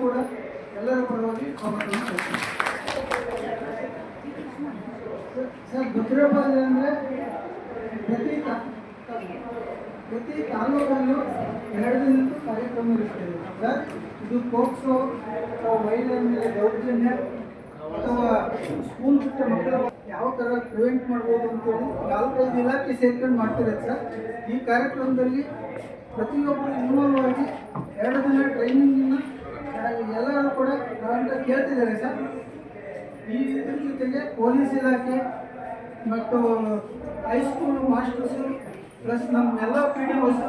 ಕೂಡ ಎಲ್ಲರ ಪರವಾಗಿ ಸ್ವಾಗತವನ್ನು ಸರ್- ಸರ್ ಅಂದ್ರೆ ಪ್ರತಿ ಪ್ರತಿ ತಾಲೂಕಲ್ಲೂ ಎರಡು ದಿನದ ಕಾರ್ಯಕ್ರಮ ಇರುತ್ತದೆ ಸರ್, ಇದು ಪೋಕ್ಸೋ, ಅಥವಾ ಮಹಿಳೆಯರ ಮೇಲೆ ದೌರ್ಜನ್ಯ, ಅಥವಾ ಸ್ಕೂಲ್ ಪುಟ್ಟ ಮಕ್ಕಳ ಯಾವ ಥರ ಪ್ರಿವೆಂಟ್ ಮಾಡ್ಬೋದು ಅಂತೇಳಿ ನಾಲ್ಕೈದು ಇಲಾಖೆ ಸೇರ್ಕೊಂಡು ಮಾಡ್ತಾರೆ ಸರ್. ಈ ಕಾರ್ಯಕ್ರಮದಲ್ಲಿ ಪ್ರತಿಯೊಬ್ಬರು ಇನ್ವಾಲ್ವ್ ಆಗಿ ಎರಡು ದಿನ ಟ್ರೈನಿಂಗನ್ನು ಎಲ್ಲರೂ ಕೂಡ ಅಂತ ಕೇಳ್ತಿದ್ದಾರೆ ಸರ್. ಈ ಜೊತೆಗೆ ಪೊಲೀಸ್ ಇಲಾಖೆ ಮತ್ತು ಹೈಸ್ಕೂಲ್ ಮಾಸ್ಟರ್ಸು ಪ್ಲಸ್ ನಮ್ಮ ಎಲ್ಲ P D Os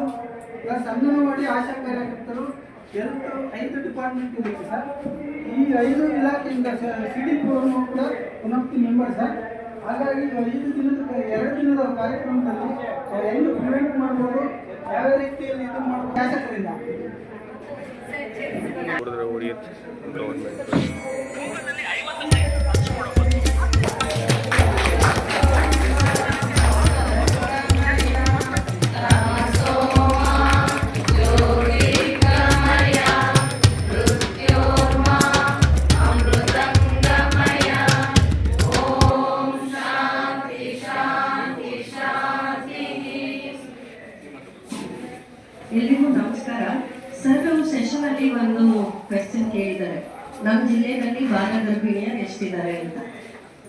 plus anganwadi ASHA ಕಾರ್ಯಕರ್ತರು ಹೆಲ್ತ್ ಐದು ಡಿಪಾರ್ಟ್ಮೆಂಟ್ ಇದೆ ಸರ್. ಈ ಐದು ಇಲಾಖೆಯಿಂದ ಸಿ ಡಿ ಪಿ ಕೂಡ ಒನ್ ಮೆಂಬರ್ ಸರ್. ಹಾಗಾಗಿ ಐದು ದಿನದ ಎರಡು ದಿನದ ಕಾರ್ಯಕ್ರಮದಲ್ಲಿ ಎಲ್ಲೂ ಪ್ರಿವೆಂಟ್ ಮಾಡ್ಬೋದು, ಯಾವ ರೀತಿಯಲ್ಲಿ ಇದು ಮಾಡ್ಬೋದು ಶಾಸಕರಿಂದ ಹೊಡೆದ್ರೆ ಹೊಡಿಯುತ್ತೆ ಎಲ್ರಿಗೂ ನಮಸ್ಕಾರ. ಅಲ್ಲಿ ಒಂದು ಕ್ವೆಶನ್ ಕೇಳಿದ್ದಾರೆ. ನಮ್ಮ ಜಿಲ್ಲೆಯಲ್ಲಿ ಬಾಲ ಗರ್ಭಿಣಿಯರು ಎಷ್ಟಿದ್ದಾರೆ ಅಂತ.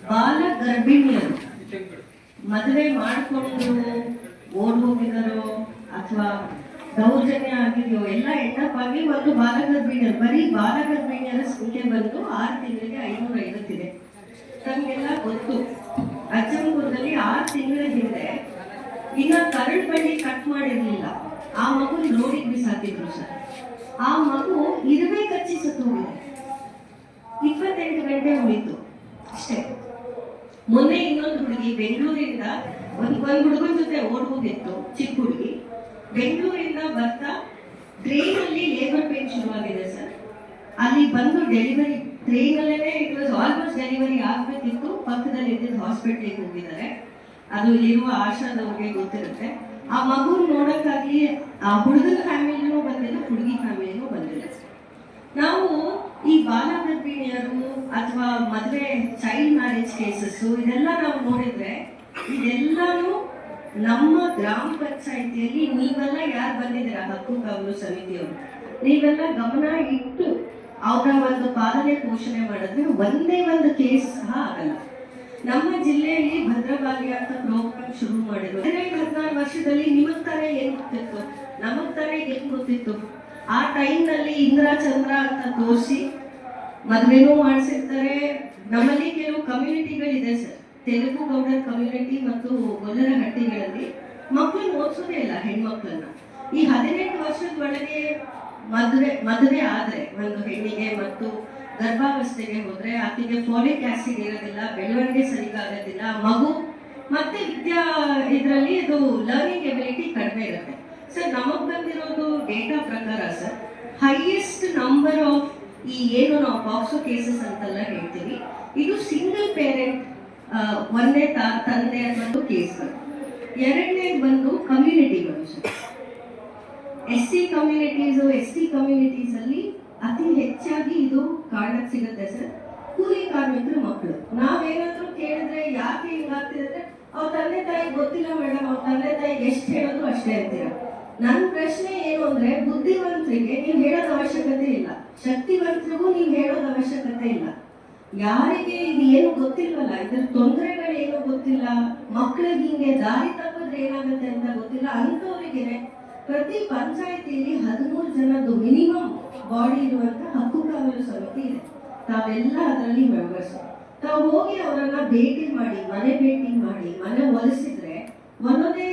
ಬಾಲ ಗರ್ಭಿಣಿಯರು ಮದುವೆ ಮಾಡಿಕೊಂಡು ಓಡ್ ಹೋಗಿದಾರೋ ಅಥವಾ ದೌರ್ಜನ್ಯ ಆಗಿದೆಯೋ, ಎಲ್ಲ ಎಂಡಪ್ ಆಗಿ ಒಂದು ಬಾಲ ಗರ್ಭಿಣಿಯರು, ಬರೀ ಬಾಲ ಗರ್ಭಿಣಿಯರ ಸಂಖ್ಯೆ ಬಂದು ಆರು ತಿಂಗಳಿಗೆ ಐನೂರ ಐವತ್ತಿದೆ. ನಮಗೆಲ್ಲ ಗೊತ್ತು. ಅಜ್ಜಂಪುರದಲ್ಲಿ ಆರು ತಿಂಗಳ ಹಿಂದೆ ಇನ್ನ ಕರಳ್ ಬಳ್ಳಿ ಕಟ್ ಮಾಡಿರಲಿಲ್ಲ. ಆ ಮಗು ರೋಡಿಗೆ ಬಿಸಾಕಿದ್ರು ಸರ್. ಆ ಮಗು ಇರುವೆ ಕಚ್ಚಿ ಸತ್ತು ಹೋಗಿದೆ ಇಪ್ಪತ್ತೆಂಟು ಗಂಟೆ ಉಳಿತು ಅಷ್ಟೇ. ಮೊನ್ನೆ ಇನ್ನೊಂದು ಹುಡುಗಿ ಬೆಂಗಳೂರಿಂದ ಒಂದು ಒಂದು ಹುಡುಗನ ಜೊತೆ ಓಡುವುದಿತ್ತು ಚಿಕ್ಕ ಹುಡುಗಿ. ಬೆಂಗಳೂರಿಂದ ಬರ್ತಾ ಟ್ರೈನ್ ಅಲ್ಲಿ ಲೇಬರ್ ಪೇನ್ ಶುರುವಾಗಿದೆ ಸರ್. ಅಲ್ಲಿ ಬಂದು ಡೆಲಿವರಿ ಟ್ರೈನ್ ಅಲ್ಲೇ ಇಟ್ ವಾಸ್ ಆಲ್ಮೋಸ್ಟ್ ಡೆಲಿವರಿ ಆಗ್ಬೇಕಿತ್ತು. ಪಕ್ಕದಲ್ಲಿ ಇದ್ದಿದ್ದು ಹಾಸ್ಪಿಟ್ಲಿಗೆ ಹೋಗಿದ್ದಾರೆ. ಅದು ಇಲ್ಲಿರುವ ಆಶಾದವ್ರಿಗೆ ಗೊತ್ತಿರುತ್ತೆ. ಆ ಮಗು ನೋಡಕ್ಕಾಗ್ಲಿ, ಆ ಹುಡುಗನ ಫ್ಯಾಮಿಲಿನೂ ಬಂದಿಲ್ಲ, ಹುಡುಗಿ ಬಂದಿಲ್ಲ ನಾವು ಈ ಬಾಲ ಗರ್ಭಿಣಿಯರು ಅಥವಾ ಮದುವೆ ಚೈಲ್ಡ್ ಮ್ಯಾರೇಜ್ ಕೇಸಸ್ ಇದೆಲ್ಲ ನಾವು ನೋಡಿದ್ರೆ ಇದೆಲ್ಲಾನು ನಮ್ಮ ಗ್ರಾಮ ಪಂಚಾಯಿತಿಯಲ್ಲಿ ನೀವೆಲ್ಲ ಯಾರು ಬಂದಿದ್ದೀರಾ? ಹಕ್ಕು ಕಾವಲು ಸಮಿತಿಯವರು. ನೀವೆಲ್ಲ ಗಮನ ಇಟ್ಟು ಅವರ ಒಂದು ಪಾಲನೆ ಪೋಷಣೆ ಮಾಡಿದ್ರೆ ಒಂದೇ ಒಂದು ಕೇಸ್ ಸಹ ಆಗಲ್ಲ. ನಮ್ಮ ಜಿಲ್ಲೆಯಲ್ಲಿ ಭದ್ರಭಾಗ್ಯ ಅಂತ ಪ್ರೋಗ್ರಾಮ್ ಶುರು ಮಾಡಿದ್ರು. ಹದಿನೈದು, ಹದಿನಾರು ವರ್ಷದಲ್ಲಿ ನಿಮಗ್ ತರ ಏನ್ ಗೊತ್ತಿತ್ತು? ನಮಗ್ ತರ ಏನ್ ಗೊತ್ತಿತ್ತು? ಆ ಟೈಮ್ನಲ್ಲಿ ಇಂದ್ರ, ಚಂದ್ರ ಅಂತ ತೋರಿಸಿ ಮದುವೆನೂ ಮಾಡಿಸಿರ್ತಾರೆ. ನಮ್ಮಲ್ಲಿ ಕೆಲವು ಕಮ್ಯುನಿಟಿಗಳಿದೆ ಸರ್ ತೆಲುಗು ಗೌಡರ್ ಕಮ್ಯುನಿಟಿ ಮತ್ತು ಗೊಲ್ಲರ ಹಟ್ಟಿಗಳಲ್ಲಿ ಮಕ್ಕಳನ್ನ ಓದಿಸೋದೇ ಇಲ್ಲ ಹೆಣ್ಮಕ್ಳನ್ನ. ಈ ಹದಿನೆಂಟು ವರ್ಷದ ಒಳಗೆ ಮದುವೆ ಮದುವೆ ಆದರೆ ಒಂದು ಹೆಣ್ಣಿಗೆ ಮತ್ತು ಗರ್ಭಾವಸ್ಥೆಗೆ ಹೋದರೆ ಆಕೆಗೆ ಫೋಲಿಕ್ ಆಸಿಡ್ ಇರೋದಿಲ್ಲ, ಬೆಳವಣಿಗೆ ಸರಿಗಾಗೋದಿಲ್ಲ, ಮಗು ಮತ್ತೆ ವಿದ್ಯಾ ಇದರಲ್ಲಿ ಅದು ಲರ್ನಿಂಗ್ ಎಬಿಲಿಟಿ ಕಡಿಮೆ ಇರುತ್ತೆ. ಸರ್, ನಮಗ್ ಬಂದಿರೋದು ಡೇಟಾ ಪ್ರಕಾರ ಸರ್ ಹೈಯೆಸ್ಟ್ ನಂಬರ್ ಆಫ್ ಈ ಏನು ನಾವು ಪಾಕ್ಸೋ ಕೇಸಸ್ ಅಂತೆಲ್ಲ ಹೇಳ್ತೀವಿ, ಇದು ಸಿಂಗಲ್ ಪೇರೆಂಟ್ ಒಂದೇ ತಾ, ತಂದೆ ಅನ್ನೋದು ಕೇಸ್ಗಳು ಎರಡನೇದು ಬಂದು ಕಮ್ಯುನಿಟಿಗಳು sir. S C communities S C communities ಅಲ್ಲಿ ಅತಿ ಹೆಚ್ಚಾಗಿ ಇದು ಕಾರಣಕ್ಕೆ ಸಿಗುತ್ತೆ ಸರ್. ಕೂಲಿ ಕಾರ್ಮಿಕರು ಮಕ್ಕಳು ನಾವೇನಾದರೂ ಕೇಳಿದ್ರೆ ಯಾಕೆ ಹಿಂಗಾಗ್ತಿದೆ ಅಂದ್ರೆ, ಅವ್ರ ತಂದೆ ತಾಯಿ ಗೊತ್ತಿಲ್ಲ ಮೇಡಮ್, ಅವ್ರ ತಂದೆ ತಾಯಿಗೆ ಎಷ್ಟು ಹೇಳೋದು ಅಷ್ಟೇ ಅಂತೀರ. ನನ್ನ ಪ್ರಶ್ನೆ ಏನು ಅಂದ್ರೆ ಬುದ್ಧಿವಂತರಿಗೆ ನೀವು ಹೇಳೋದು ಅವಶ್ಯಕತೆ ಇಲ್ಲ. ಶಕ್ತಿವಂತರಿಗೂ ನೀವು ಹೇಳೋದು ಅವಶ್ಯಕತೆ ಇಲ್ಲ. ಯಾರಿಗೆ ಇದು ಏನು ಗೊತ್ತಿಲ್ವಲ್ಲ? ಇದ್ರ ತೊಂದರೆಗಳೇನು ಗೊತ್ತಿಲ್ಲ? ಮಕ್ಕಳಿಗೆ ಹಿಂಗೆ ದಾರಿ ತಪ್ಪಿದ್ರೆ ಏನಾಗುತ್ತೆ ಅಂತ ಗೊತ್ತಿಲ್ಲ. ಅಂಥವರಿಗೆ ಪ್ರತಿ ಪಂಚಾಯತಿಯಲ್ಲಿ ಹದಿಮೂರು ಜನದ್ದು ಮಿನಿಮಮ್ ಬಾಡಿ ಇರುವಂತ ಹಕ್ಕು ಕಾವಲು ಸಮಿತಿ ಇದೆ. ತಾವೆಲ್ಲ ಅದರಲ್ಲಿ ಮೆಂಬರ್ಸ್. ತಾವು ಹೋಗಿ ಅವರನ್ನ ಭೇಟಿ ಮಾಡಿ, ಮನೆ ಭೇಟಿ ಮಾಡಿ, ಮನೆ ಒಲಿಸಿದ್ರೆ ಒಂದೊಂದೇ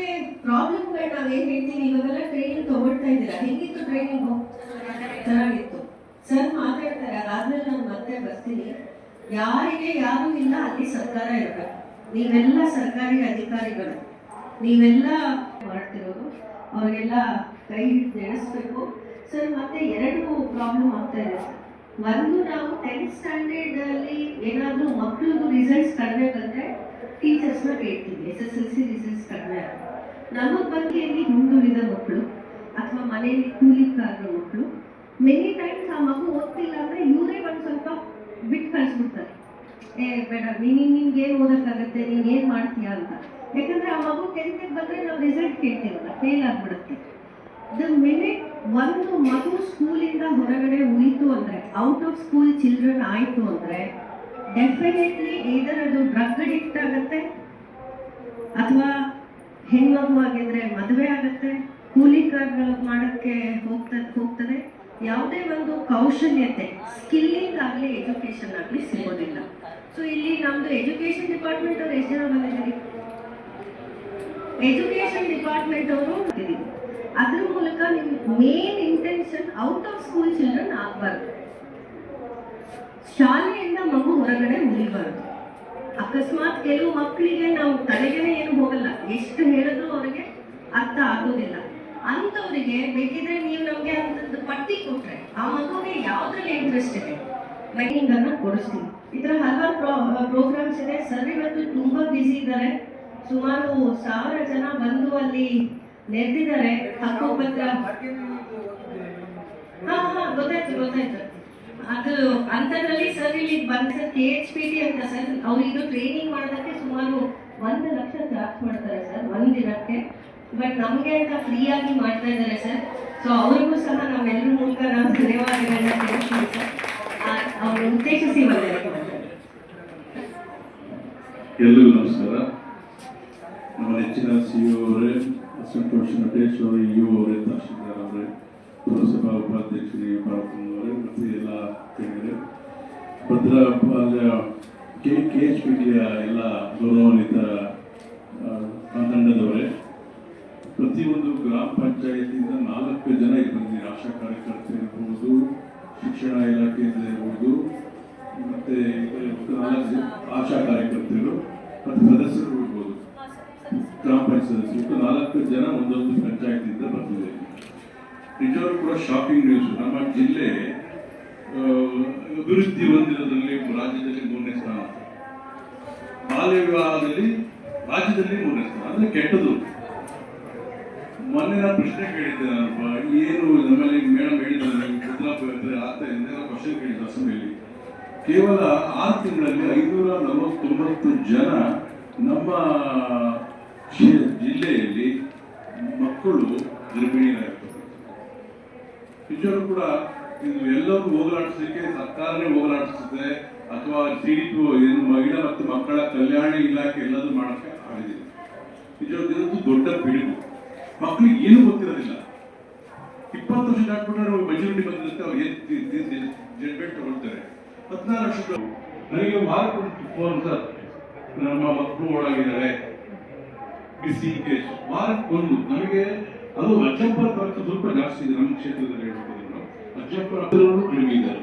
ಪ್ರಾಬ್ಲಮ್ಗಳು ನಾವೇನ್ ಹೇಳ್ತೀವಿ? ಇವಾಗೆಲ್ಲ ಟ್ರೈನಿಂಗ್ ತಗೊಳ್ತಾ ಇದ್ದೀರಾ? ಹೆಂಗಿತ್ತು ಟ್ರೈನಿಂಗ್ ಚೆನ್ನಾಗಿತ್ತು. ಸರ್ ಮಾತಾಡ್ತಾರೆ, ಅದಾದ್ಮೇಲೆ ನಾನು ಮತ್ತೆ ಬರ್ತೀನಿ. ಯಾರಿಗೆ ಯಾರು ಇಲ್ಲ, ಅಲ್ಲಿ ಸರ್ಕಾರ ಇರಬೇಕು. ನೀವೆಲ್ಲ ಸರ್ಕಾರಿ ಅಧಿಕಾರಿಗಳು. ನೀವೆಲ್ಲ ಮಾಡ್ತಿರೋರು ಅವರೆಲ್ಲ ಕೈ ಹಿಡಿದು ನಡೆಸ್ಬೇಕು. ಸರ್ ಮತ್ತೆ ಎರಡು ಪ್ರಾಬ್ಲಮ್ ಆಗ್ತಾ ಇದೆ. ಒಂದು, ನಾವು ಟೆಂತ್ ಸ್ಟ್ಯಾಂಡರ್ಡ್ ಅಲ್ಲಿ ಏನಾದ್ರೂ ಮಕ್ಕಳದು ರಿಸಲ್ಟ್ಸ್ ಕಡಿಮೆ ಬಂದ್ರೆ ಟೀಚರ್ಸ್ನ ಕೇಳ್ತೀವಿ S S L C results ಕಡಿಮೆ ನಮ್ಮ ಬಗ್ಗೆಯಲ್ಲಿ ಹಿಂದುಳಿದ ಮಕ್ಕಳು ಅಥವಾ ಮನೆಯಲ್ಲಿ ಕೂಲಿಕಾರರ ಮಕ್ಕಳು ಮೆನಿ ಟೈಮ್ಸ್ ಆ ಮಗು ಓದ್ತಿಲ್ಲ ಅಂದ್ರೆ ಇವರೇ ಒಂದ್ ಸ್ವಲ್ಪ ಬಿಟ್ಟು ಕಳಿಸ್ಬಿಡ್ತಾರೆ. ಏ, ಬೇಡ, ನೀನು ನಿನ್ಗೆ ಏನು ಓದಕ್ಕಾಗತ್ತೆ, ನೀನು ಏನು ಮಾಡ್ತೀಯಾ ಅಂತ. ಯಾಕಂದ್ರೆ ಆ ಮಗು ಟೆಂತ್ ಬಂದ್ರೆ ನಾವು ರಿಸಲ್ಟ್ ಕೇಳ್ತೀವಲ್ಲ ಫೇಲ್ ಆಗ್ಬಿಡುತ್ತೆ. ದ ಮಿನಿಟ್ ಒಂದು ಮಗು ಸ್ಕೂಲಿಂದ ಹೊರಗಡೆ ಉಳಿತು ಅಂದ್ರೆ ಔಟ್ ಆಫ್ ಸ್ಕೂಲ್ ಚಿಲ್ಡ್ರನ್ ಆಯಿತು ಅಂದ್ರೆ ಡೆಫಿನೆಟ್ಲಿ ಏದರ್ ಅದು ಡ್ರಗ್ ಅಡಿಕ್ಟ್ ಆಗತ್ತೆ ಅಥವಾ ಹೆಣ್ಮಗು ಆಗಿದ್ರೆ ಮದುವೆ ಆಗತ್ತೆ, ಕೂಲಿ ಕಾರ್ಗಳು ಮಾಡೋಕ್ಕೆ ಹೋಗ್ತದೆ ಹೋಗ್ತದೆ. ಯಾವುದೇ ಒಂದು ಕೌಶಲ್ಯತೆ ಸ್ಕಿಲ್ಲಿಂಗ್ ಆಗಲಿ ಎಜುಕೇಶನ್ ಆಗಲಿ ಸಿಗೋದಿಲ್ಲ. ಸೊ ಇಲ್ಲಿ ನಮ್ದು ಎಜುಕೇಶನ್ ಡಿಪಾರ್ಟ್ಮೆಂಟ್ ಅವರು ಎಷ್ಟು ಜನ ಬಂದಿದ್ದೀರಿ? ಎಜುಕೇಶನ್ ಡಿಪಾರ್ಟ್ಮೆಂಟ್ ಅವರು ಅದ್ರ ಮೂಲಕ ನಿಮ್ main intention out of school children ಆಗಬಾರ್ದು. ಶಾಲೆಯಿಂದ ಮಗು ಹೊರಗಡೆ ಉಳಿಬಾರ್ದು ಅಕಸ್ಮಾತ್ ಕೆಲವು ಮಕ್ಕಳಿಗೆ ನಾವು ತಲೆಗೇನೆ ಏನು ಹೋಗಲ್ಲ. ಎಷ್ಟು ಹೇಳಿದ್ರು ಅವರಿಗೆ ಅರ್ಥ ಆಗೋದಿಲ್ಲ. ಅಂಥವರಿಗೆ ಬೇಕಿದ್ರೆ ನೀವು ನಮ್ಗೆ ಅಂತದ್ದು ಪಟ್ಟಿ ಕೊಟ್ರೆ ಆ ಮಗುವಿಗೆ ಯಾವ್ದ್ರಲ್ಲಿ ಇಂಟ್ರೆಸ್ಟ್ ಇದೆ? ಮೈನಿಂಗ್ ಅನ್ನು ಕೊಡಿಸ್ತೀವಿ ಈ ತರ ಹಲವಾರು ಪ್ರೋಗ್ರಾಮ್ಸ್ ಇದೆ. ಸರ್ ಇವತ್ತು ತುಂಬಾ ಬ್ಯುಸಿ ಇದ್ದಾರೆ. ಸುಮಾರು ಸಾವಿರ ಜನ ಬಂದು ಅಲ್ಲಿ ನೆರೆದಿದ್ದಾರೆ. ಹಕ್ಕುಪತ್ರ ಹಾ ಹಾ ಗೊತ್ತಾಯ್ತು ಗೊತ್ತಾಯ್ತು. ಅದು ಅಂಥದ್ರಲ್ಲಿ ಸರ್ ಇಲ್ಲಿ ಬಂದ sir K H P T ಅಂತ ಸರ್, ಅವ್ರು ಟ್ರೈನಿಂಗ್ ಮಾಡೋದಕ್ಕೆ ಸುಮಾರು ಒಂದು ಲಕ್ಷ ಚಾರ್ಜ್ ಮಾಡ್ತಾರೆ ಸರ್, ಒಂದು ದಿನಕ್ಕೆ. ಬಟ್ ನಮಗೆ ಅಂತ ಫ್ರೀ ಆಗಿ ಮಾಡ್ತಾ ಇದ್ದಾರೆ ಸರ್. ಸೊ ಅವ್ರಿಗೂ ಸಹ ನಾವೆಲ್ಲರ ಮೂಲಕ ನಾವು ಧನ್ಯವಾದಗಳನ್ನ ತಿಳಿಸ್ತೀವಿ ಸರ್. ಅವ್ರು ಉದ್ದೇಶಿಸಿ ಬಂದಿದ್ದಾರೆ. ಎಲ್ರಿಗೂ ನಮಸ್ಕಾರ. ನಮ್ಮ ನೆಚ್ಚಿನ ಸಿ ಇ ಅವರೇ ಸಂತೋಷ್ ನಟೇಶ್ ಅವರೇ ಇ ಅವರೇ, ತಹಶೀಲ್ದಾರ್ ಅವರೇ. ಪುರಸಭಾ ಉಪಾಧ್ಯಕ್ಷರಿಗೆ ಅವರೇ ಮತ್ತು ಎಲ್ಲ ಗಣ್ಯರೇ Bhadrapalya K K H P ಟಿಯ ಎಲ್ಲ ಗೌರವಾನ್ವಿತ ತಂಡದವರೇ ಪ್ರತಿಯೊಂದು ಗ್ರಾಮ ಪಂಚಾಯತಿಯಿಂದ ನಾಲ್ಕು ಜನ ಇಲ್ಲಿ ಆಶಾ ಕಾರ್ಯಕರ್ತರು ಇರ್ಬೋದು, ಶಿಕ್ಷಣ ಇಲಾಖೆಯಿಂದ ಇರ್ಬೋದು, ಮತ್ತೆ ನಾಲ್ಕು ಆಶಾ ಕಾರ್ಯಕರ್ತರು ಮತ್ತು ಸದಸ್ಯರು ಇರ್ಬೋದು. ಗ್ರಾಮ ಪಂಚಾಯತ್ ನಾಲ್ಕು ಜನ ಒಂದೊಂದು ಪಂಚಾಯತಿಯಿಂದ ಬರ್ತಿದೆ ನಿಜವಾಗ್ಲೂ ಕೂಡ ಶಾಪಿಂಗ್ ನ್ಯೂಸ್ ನಮ್ಮ ಜಿಲ್ಲೆ ಅಭಿವೃದ್ಧಿ ಹೊಂದಿರೋದ್ರಲ್ಲಿ ರಾಜ್ಯದಲ್ಲಿ ಮೂರನೇ ಸ್ಥಾನ. ಬಾಲ್ಯ ವಿವಾಹದಲ್ಲಿ ರಾಜ್ಯದಲ್ಲಿ ಮೂರನೇ ಸ್ಥಾನ. ಅಂದ್ರೆ ಕೆಟ್ಟದು ಮೊನ್ನೆ ನಾನು ಪ್ರಶ್ನೆ ಕೇಳಿದ್ದೆ ನಾನಪ್ಪ, ಏನು ನಮ್ಮಲ್ಲಿ ಮೇಡಮ್ ಹೇಳಿದ್ದಾರೆ ಆಗ್ತಾ ಇದೆ ಕ್ವಶನ್ ಕೇಳಿದ್ರು ಅಸೆಂಬ್ಲಿಯಲ್ಲಿ. ಕೇವಲ ಆರು ತಿಂಗಳಲ್ಲಿ ಐನೂರ ನಲವತ್ತೊಂಬತ್ತು ಜನ ನಮ್ಮ ಜಿಲ್ಲೆಯಲ್ಲಿ ಮಕ್ಕಳು ಗರ್ಭಿಣಿಯರಾಗ್ತದೆ ನಿಜವಾಗ್ಲೂ ಕೂಡ ಇದು ಎಲ್ಲರೂ ಹೋಗಲಾಡಿಸಲಿಕ್ಕೆ ಸರ್ಕಾರನೇ ಹೋಗಲಾಡಿಸುತ್ತೆ ಅಥವಾ ಸಿ ಡಿ ಪಿ ಏನು ಮಹಿಳಾ ಮತ್ತು ಮಕ್ಕಳ ಕಲ್ಯಾಣ ಇಲಾಖೆ ಎಲ್ಲದೂ ಮಾಡೋಕ್ಕೆ ಆಗಿದೆ. ನಿಜವಾಗ್ಲೂ ದೊಡ್ಡ ಪಿಡುಗು. ಮಕ್ಕಳಿಗೆ ಏನು ಗೊತ್ತಿರೋದಿಲ್ಲ. ಇಪ್ಪತ್ತು ವರ್ಷ ದಾಟ್ಬಿಟ್ರೆ ಮೆಜಾರಿಟಿ ಬಂದಿರುತ್ತೆ, ಅವ್ರು ಏನು ಜಡ್ಮೆಂಟ್ ತಗೊಳ್ತಾರೆ. ಹದಿನಾರು ವರ್ಷ ನನಗೆ ಮಾರ್ಕ್ ಫೋನ್ ಸರ್. ನಮ್ಮ ಮಕ್ಕಳು ಒಳಗಿದ್ದಾರೆ ಬಿಸಿ ಕೇಸ್ ವಾರಕ್ಕೊಂದು. ನಮಗೆ ಅದು ಅಜ್ಜಂಪುರ ಖರ್ಚು ಸ್ವಲ್ಪ ಜಾಸ್ತಿ ಇದೆ ನಮ್ಮ ಕ್ಷೇತ್ರದಲ್ಲಿ. ಅಜ್ಜಂಪುರ ಇದ್ದಾರೆ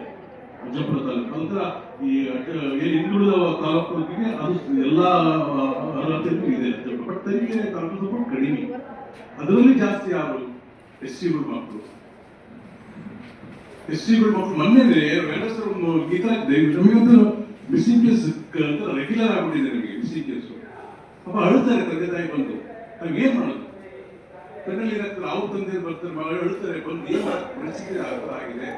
ಅಜ್ಜಂಪುರ ತಾಲೂಕು. ನಂತರ ಈ ಏನು ಹಿಂದುಳಿದ ತಾಲೂಕಿಗೆ ಅದು ಎಲ್ಲ ಅರ್ಹತೆಯೂ ಇದೆ. ಬಟ್ ತೆರಿಗೆ ತಾಲೂಕು ಸ್ವಲ್ಪ ಕಡಿಮೆ. ಅದರಲ್ಲಿ ಜಾಸ್ತಿ ಯಾರು? ಎಸ್ ಸಿಗಳು ಮಕ್ಕಳು. ಎಸ್ ಸಿಗಳು ಮಕ್ಕಳು. ಮೊನ್ನೆ ವೆಲ್ಲಸರು ಗೀತಾ ನಮಗಂತೂ ಮಿಸ್ಸಿಂಗ್ ಕೇಸ್ ಅಂತ ರೆಗ್ಯುಲರ್ ಆಗ್ಬಿಟ್ಟಿದೆ ನಮಗೆ ಮಿಸ್ಸಿಂಗ್ ಕೇಸು ಅಪ್ಪ ಅಳ್ತಾರೆ ತಂದೆ ತಾಯಿ ಬಂದು. ನಾವ್ ಏನ್ ಮಾಡೋದು? ಕಣ್ಣಲ್ಲಿ ಇರತ್ತೆ ಅವ್ರು ತಂದೆ ಬರ್ತಾರೆ ಮಗಳು ಹೇಳ್ತಾರೆ, ಬಂದು ನೀವು ಮನಸ್ಸಿಗೆ ಆಗಿದೆ.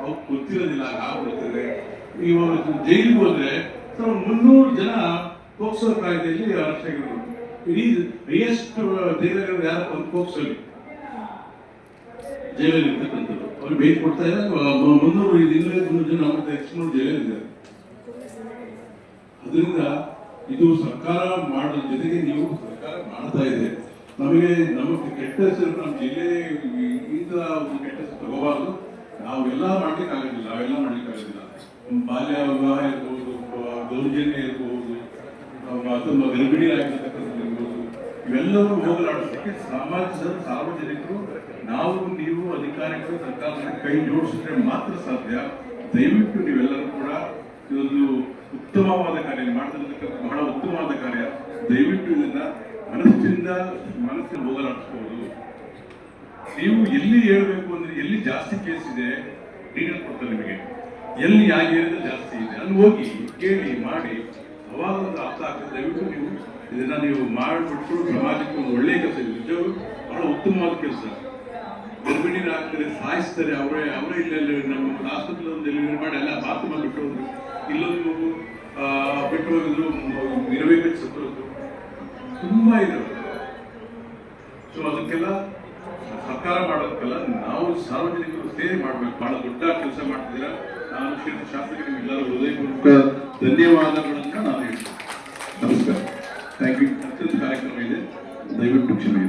ಅವ್ರು ಗೊತ್ತಿರೋದಿಲ್ಲ ಆಗ್ಬಿಡ್ತಾರೆ ಇವಾಗ ಜೈಲಿಗೆ ಹೋದ್ರೆ ಒಂದು ಮುನ್ನೂರು ಜನ ಪೋಕ್ಸೋ ಕಾಯ್ದೆಯಲ್ಲಿ ಅರೆಸ್ಟ್ ಆಗಿರೋದು. ಇಡೀ ಹೈಯೆಸ್ಟ್ ಜೈಲಲ್ಲಿ ಯಾರು ಒಂದು ಪೋಕ್ಸೋಲಿ. ಜೈಲಲ್ಲಿ ಇರ್ತಕ್ಕಂಥದ್ದು ಅವ್ರು ಬೇಟ್ ಕೊಡ್ತಾ ಇದ್ದಾರೆ ಮುನ್ನೂರು ಇನ್ನೂರ ಮುನ್ನೂರು ಜನ ಮತ್ತೆ ಎಕ್ಸ್ನೂರು ಜೈಲಲ್ಲಿದ್ದಾರೆ ಅದರಿಂದ ಇದು ಸರ್ಕಾರ ಮಾಡೋ ಜೊತೆಗೆ ನೀವು ಸರ್ಕಾರ ಮಾಡ್ತಾ ಇದೆ. ನಮಗೆ ನಮಗೆ ಕೆಟ್ಟ ಹೆಸರು ನಮ್ಮ ಜಿಲ್ಲೆ ಈಗ ಕೆಟ್ಟ ಹೆಸರು ತಗೋಬಾರ್ದು. ನಾವೆಲ್ಲ ಮಾಡ್ಲಿಕ್ಕೆ ಆಗೋದಿಲ್ಲ, ನಾವೆಲ್ಲ ಮಾಡ್ಲಿಕ್ಕೆ ಆಗೋದಿಲ್ಲ. ಬಾಲ್ಯ ವಿವಾಹ ಇರ್ಬೋದು ದೌರ್ಜನ್ಯ ಇರ್ಬೋದು, ಅಥವಾ ಗರ್ಭಿಣಿ ಆಗಿರ್ತಕ್ಕಂಥದ್ದು ಇರ್ಬೋದು, ಇವೆಲ್ಲವೂ ಹೋಗಲಾಡಿಸಲಿಕ್ಕೆ ಸಮಾಜದ ಸಾರ್ವಜನಿಕರು, ನಾವು, ನೀವು, ಅಧಿಕಾರಿಗಳು ಸರ್ಕಾರದ ಕೈ ಜೋಡಿಸಿದ್ರೆ ಮಾತ್ರ ಸಾಧ್ಯ. ದಯವಿಟ್ಟು ನೀವೆಲ್ಲರೂ ಕೂಡ ಇದೊಂದು ಉತ್ತಮವಾದ ಕಾರ್ಯ ಮಾಡ್ತಕ್ಕಂಥ ಬಹಳ ಉತ್ತಮವಾದ ಕಾರ್ಯ. ದಯವಿಟ್ಟು ಇದನ್ನ ಮನಸ್ಸಿಂದ ಮನಸ್ಸಿನ ಹೋಗಲಾಡಿಸ್ಬೋದು ನೀವು ಎಲ್ಲಿ ಹೇಳ್ಬೇಕು ಅಂದ್ರೆ ಎಲ್ಲಿ ಜಾಸ್ತಿ ಕೇಸ್ ಇದೆ ಡೀಟೇಲ್ ಕೊಡ್ತಾರೆ ನಿಮಗೆ. ಎಲ್ಲಿ ಯಾವ ಏರಿಯಾದಲ್ಲಿ ಜಾಸ್ತಿ ಇದೆ. ಅಲ್ಲಿ ಹೋಗಿ ಕೇಳಿ, ಮಾಡಿ. ಅವಾಗ ಒಂದು ಅರ್ಥ ಆಗ್ತದೆ. ದಯವಿಟ್ಟು ನೀವು ಇದನ್ನ ನೀವು ಮಾಡಿಬಿಟ್ಟು ಸಮಾಜಕ್ಕೆ ಒಂದು ಒಳ್ಳೆಯ ಕೆಲಸ ಇದೆ. ಬಹಳ ಉತ್ತಮವಾದ ಕೆಲಸ. ಗರ್ಭಿಣಿಯರು ಆಗ್ತಾರೆ ಸಾಯಿಸ್ತಾರೆ. ಅವರೇ ಅವರೇ ಇಲ್ಲೆಲ್ಲ ನಮ್ಮ ಆಸ್ಪತ್ರೆ ಒಂದು ಡೆಲಿವರಿ ಮಾಡಿ ಎಲ್ಲ ಬಾತ್ರೂಮಲ್ಲಿ ಬಿಟ್ಟು ಹೋದ್ರು. ಇಲ್ಲೊಂದು ಬಿಟ್ಟು ಹೋಗಿದ್ರು ಇರಬೇಕು ಇದೆ ಸೊ ಅದಕ್ಕೆಲ್ಲ ಸರ್ಕಾರ ಮಾಡೋದಕ್ಕೆಲ್ಲ ನಾವು ಸಾರ್ವಜನಿಕರು ಸೇರಿ ಮಾಡ್ಬೇಕು. ಬಹಳ ದೊಡ್ಡ ಕೆಲಸ ಮಾಡ್ತಿದ್ದೀರಾ. ನಾನು ಕ್ಷೇತ್ರ ಶಾಸಕರಿಗೆ ಎಲ್ಲರೂ ಹೃದಯಪೂರ್ವಕ ಧನ್ಯವಾದಗಳನ್ನ ನಾನು ಹೇಳ್ತೀನಿ. ನಮಸ್ಕಾರ. ಥ್ಯಾಂಕ್ ಯು ಅತ್ಯಂತ ಕಾರ್ಯಕ್ರಮ ಇದೆ. ದಯವಿಟ್ಟು ಕ್ಷಮೆ.